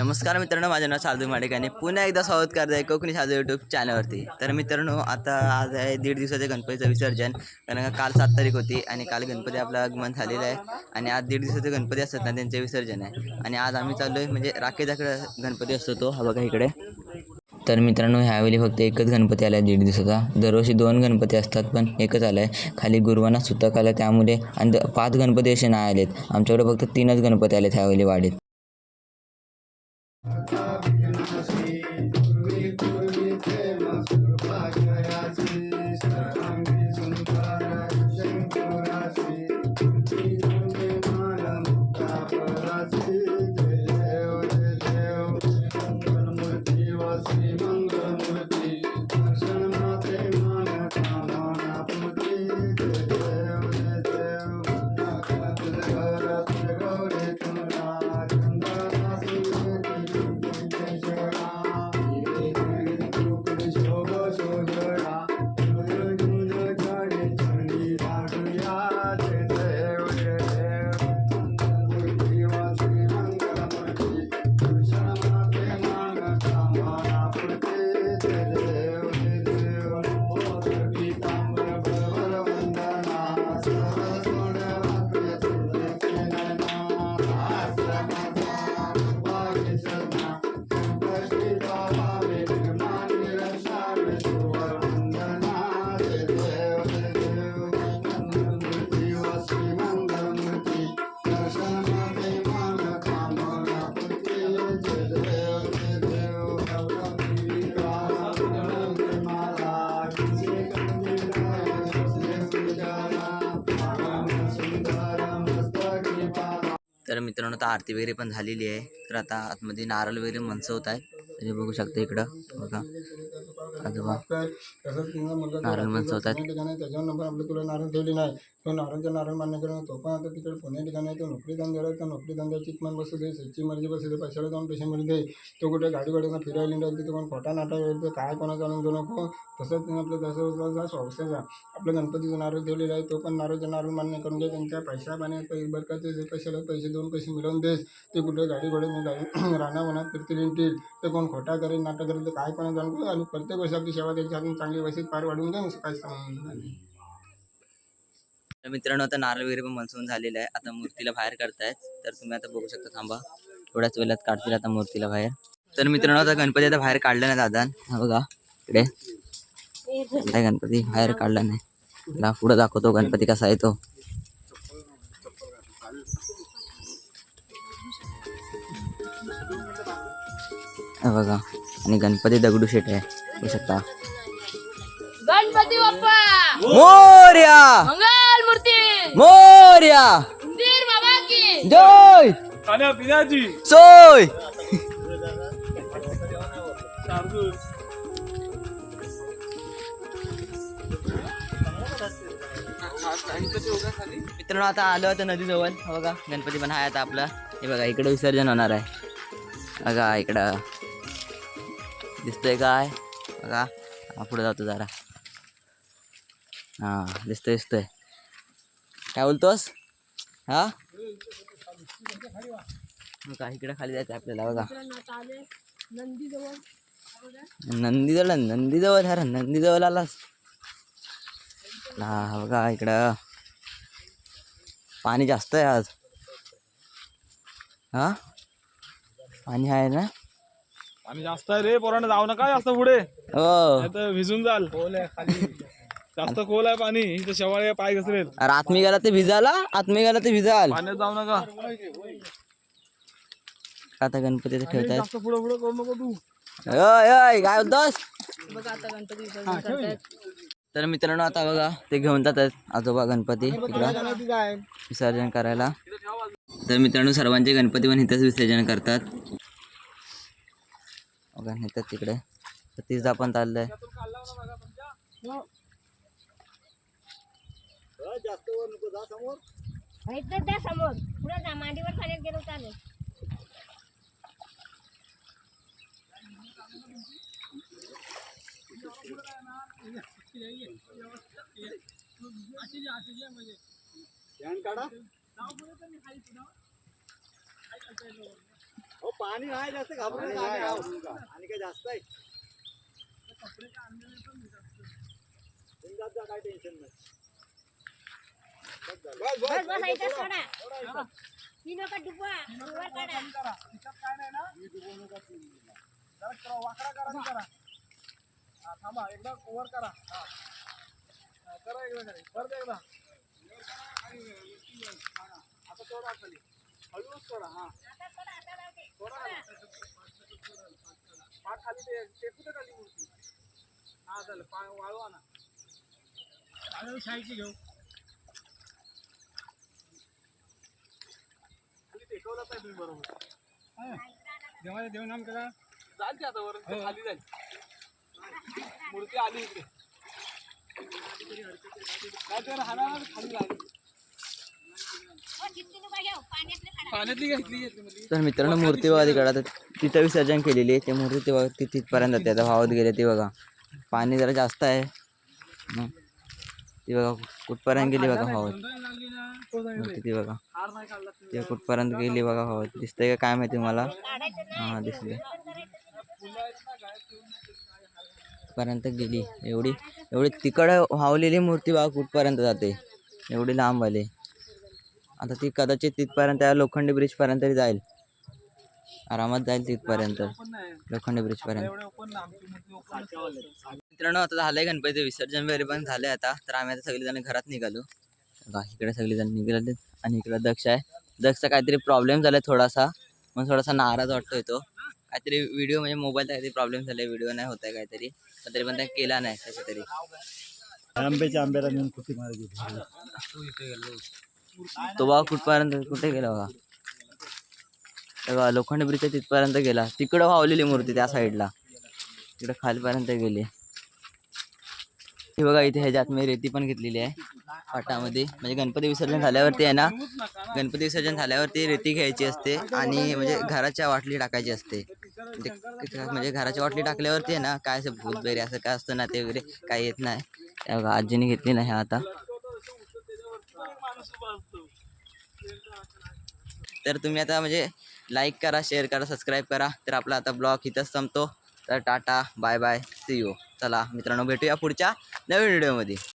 नमस्कार मित्रांनो माझं नाव साधू माडिक आणि पुन्हा एकदा स्वागत करत आहे कोकणी साधू यूट्यूब चॅनलवरती तर मित्रांनो आता आज आहे दीड दिवसाचे गणपतीचं विसर्जन. कारण का काल सात तारीख होती आणि काल गणपती आपलं आगमन झालेलं आहे. आणि आज दीड दिवसाचे गणपती असतात ना त्यांचे विसर्जन आहे. आणि आज आम्ही चाललो आहे म्हणजे राखेजाकडे गणपती असतो तो हा बघा इकडे. तर मित्रांनो ह्यावेळी फक्त एकच गणपती आला आहे दीड दिवसाचा. दरवर्षी दोन गणपती असतात पण एकच आला आहे खाली गुरुवाना सुतक आलं त्यामुळे आणि द- पाच गणपती असे नाही आलेत. आमच्याकडे फक्त तीनच गणपती आलेत ह्यावेळी Okay. तर मित्रांनो आता आरती वगैरे पण झालेली आहे. तर आता आतमध्ये नारळ वगैरे मनसवत आहे. तुम्ही बघू शकता इकडं. बघा. आजोबा नारळ मनसवतात ठिकाणी त्याच्यावर नंबर आपलं तुला नारळ ठेवली नाही. तो नारळ मान्य करणं तो पण आता तिकडे पुणे ठिकाणी आहे, तो नोकरी धंद्याला त्या नोकरी धंद्याची मन बसू दे सच्ची मर्जी बसू दे पैशाला जाऊन पैसे मिळू दे तो कुठे गाडी गाडीनं फिरायला निघाल तिथे कोण खोटा नाटा वेळ काय कोणाचा आणून देऊ नको. तसंच आपलं तसं तसं स्वसाचा आपलं गणपतीचं नारळ ठेवलेला आहे तो पण नारळचा नारळ मान्य करून घे. त्यांच्या पैसा पाण्यात बरकाचे जे पैशाला पैसे दोन पैसे मिळवून देस. ते कुठे गाडी घोड्याने गाडी राणा वनात फिरतील ते कोण खोटा करेल नाटक करेल ते काय कोणा जाणतो आणि प्रत्येक प्रसादची सेवा त्यांच्या हातून चांगली व्यवस्थित पार वाढवून द्या काय सांगून तर मित्रांनो आता नारळ वगैरे पण मनसून झालेलं आहे. आता मूर्तीला बाहेर करतायत तर तुम्ही आता बघू शकता थांबा. थोड्याच वेळात काढतील आता मूर्तीला बाहेर. तर मित्रांनो आता गणपती आता बाहेर काढला नाही दादा. हा बघा इकडे. काय गणपती? बाहेर काढला नाही. तुला पुढं दाखवतो गणपती कसा आहे तो. बघा आणि गणपती दगडूशेठ आहे. बघू शकता गणपती बाप्पा! मोर्या! मंगल मूर्ती! मोर्या! मंदिर बाबा की! जय! खाण्यापिण्याची सोय! मित्रांनो आता आलो आता नदीजवळ. हा बघा गणपती पण आहे आता आपला. हे बघा इकडे विसर्जन होणार आहे. बघा इकडं. दिसतोय काय? बघा पुढे जातो जरा. हा दिसतोय दिसतोय. काय बोलतोस? हा? का इकडे खाली जायचं आपल्याला बघा. नंदीजवळ नंदीजवळ अरे नंदीजवळ आलास. हा बघा इकडं. पाणी जास्त आहे आज. हा? पाणी आहे ना? आणि जास्त आहे रे पोरांना जाऊ नका जास्त पुढे. हो. नाहीतर भिजून जाल. खोल आहे खाली जास्त खोल आहे पाणी इथं शेवाळे पाय घसरेल. अरे आत्मी गेला ते भिजाला आत्मी गेला ते भिजाल पाण्यात जाऊ नका. आता गणपतीचं ठेवतायत. जास्त पुढे पुढे करू नको तू. ओय काय बोलतोस? बघा आता गणपती विसर्जन करतायत. तर मित्रांनो आता बघा ते घेऊन जातात आजोबा गणपती इकडं. विसर्जन करायला. तर मित्रांनो सर्वांचे गणपती पण इथंच विसर्जन करतात. बघा नेतात तिकडे. सतीशदा पण चाललंय. समोर पुढे जा मांडीवर खाण्यात गेलो चालेल पाणी नाही जास्त घाबरू नका आणि काय जास्त आहे? काय टेन्शन नाही. वाकडा करा करा हा, थांबा एकदा ओव्हर करा. करा एकदा परत एकदा. आता खाली. हळूच सोडा हा. खाली ते खाली मूर्ती हा पा शाळेची घेऊ खाली नाही तुम्ही बरोबर देवाला देव नाम केला जाईल आता वर खाली जाईल मूर्ती आली इकडे काय तर हाणार खाली लागली हो, चिपकी नका घेऊ पाण्यातलं काढा पाण्यातली घेतली घेतली म्हणजे तर मित्रांनो मूर्ती बघा तिकडं आता तिथं विसर्जन केलेली आहे. ते मूर्ती ते बघा ती तिथपर्यंत जाते आता वाहत गेले ती बघा. पाणी जरा जास्त आहे. ती बघा कुठपर्यंत गेली बघा वाहत. मूर्ती ती बघा. ते कुठपर्यंत गेली बघा वाहत. दिसतंय का काय माहिती मला हा हां दिसले. पर्यंत गेली. एवढी एवढी तिकडं व्हावलेली मूर्ती बघा कुठपर्यंत जाते. एवढी लांब आली. आता ती कदाचित तिथपर्यंत त्या लोखंडी ब्रिजपर्यंत तरी जाईल. आरामात जाईल तिथपर्यंत. लोखंडी ब्रिजपर्यंत. पर्यंत मित्रांनो आता झालंय गणपती विसर्जन वगैरे पण झालंय आता. तर आम्ही आता सगळेजण घरात निघालो. इकडे सगळेजण निघाले आणि इकडे दक्ष आहे. दक्षचा काहीतरी प्रॉब्लेम झालाय थोडासा. मग थोडासा नाराज वाटतोय तो. काहीतरी व्हिडिओ म्हणजे मोबाईलचा काहीतरी प्रॉब्लेम झालाय. व्हिडिओ नाही होत आहे काहीतरी. पण तरी पण त्या केला नाही कसं तरी आंब्याच्या आंब्याला नेऊन कुठे मारायची? तो बघा कुठपर्यंत कुठे गेला बघा? बघा लोखंड ब्रिजच्या तिथपर्यंत गेला. तिकडं वावलेली मूर्ती त्या साईडला. तिकडं खालपर्यंत गेली. हे बघा इथे ह्याच्यात मी रेती पण घेतलेली आहे. पाटामध्ये म्हणजे गणपती विसर्जन झाल्यावरती आहे ना गणपती विसर्जन झाल्यावरती रेती घ्यायची असते आणि म्हणजे घराच्या वाटली टाकायची असते. म्हणजे, म्हणजे घराच्या वाटली टाकल्यावरती आहे ना काय असं भूत वगैरे असं काय असतं ना ते वगैरे काय येत नाही. बघा आजीने घेतली नाही आता. तर तुम्ही आता म्हणजे लाईक करा शेअर करा सबस्क्राईब करा. तर आपला आता ब्लॉग इथंच संपतो. तर tata bye bye see you चला मित्रांनो भेटूया पुढच्या नवीन व्हिडिओमध्ये